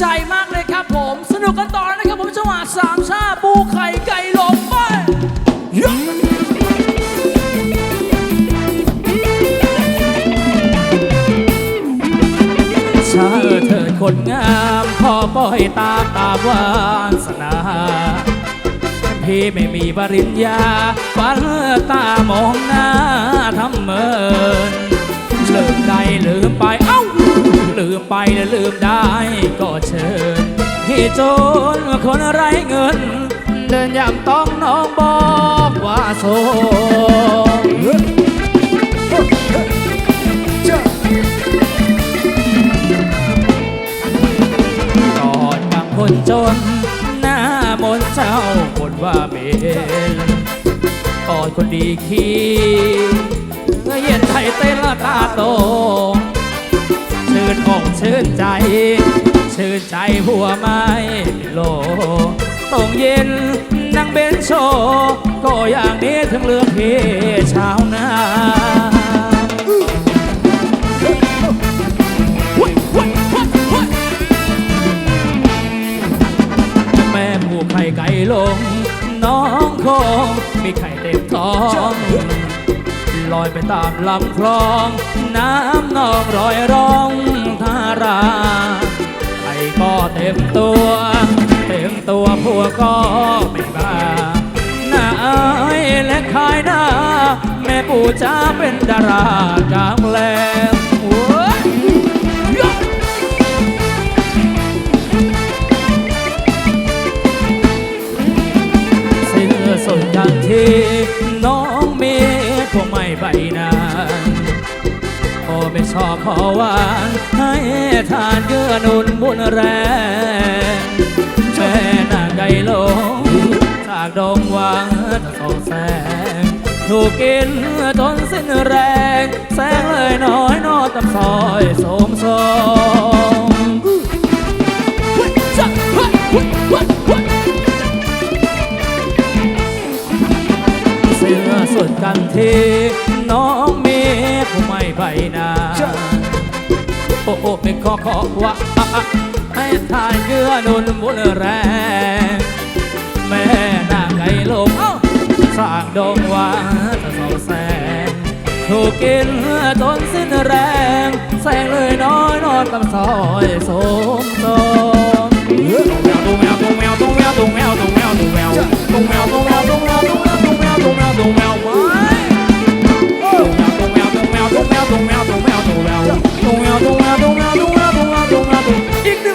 ใจมากเลยครับผม สนุกกันต่อนะครับผมจังหวะสามชาปูไข่ไก่ลงไปชาเถิดคนงามขอป่อยตามตามวาสนาพี่ไม่มีปริญญาฝันตามองหน้า แล้วลืมได้ก็เชิญให้จนคนไร้เงิน เดินยามต้องน้องบอกว่าโสก่อนบางคนจน หน้ามนต์เจ้าบ่นว่าเบนก่อนคนดีขี้เมื่อเย็นไทยเต้นละตาโต นอกชื่นใจ ชื่นใจหัวไม้โลต้องเย็นนั่งเบนโชก็อย่างนี้ถึงเลือกพี่ชาวนาแม่ผูกไข่ไก่ลง น้องคงมีไข่เต็มท้องลอยไปตามลำคลอง น้ำนองรอยร้อง ราไอ้ก็เต็มตัว เต็มตัวผัวก็ไม่บ้าหน้าอายและขายหน้า แม่ปู่จ้าเป็นดารากลางแรงโอ้ยเสื้อสดดังที่น้องเมย์คงไม่ใบนานพอ ไม่ชอบขอหวานให้ทานเกื้อนุนบุญแรงแม่นางไก่ลงจากดงวังจะส่องแสง ถูกกินจนสิ้นแรง แสงเลยน้อยนอตำซอยสมทรงเสื้อสุดกันทีน้อง ไปนาโอ้โอ้ไม่ขอขอว่าให้ทานเกื้อนุนมุนแรง แม่นางไก่ลมสร้างดงวาสะสองแสงถูกกินจนสิ้นแรง แสงเลยน้อยนอนตำซอยสมสมตุ้งแมวตุ้งแมวตุ้งแมวตุ้งแมวตุ้งแมวตุ้งแมวตุ้งแมวตุ้งแมวตุ้งแมวตุ้งแมวตุ้งแมวตุ้งแมว อีกหงาดงาดงาดงาด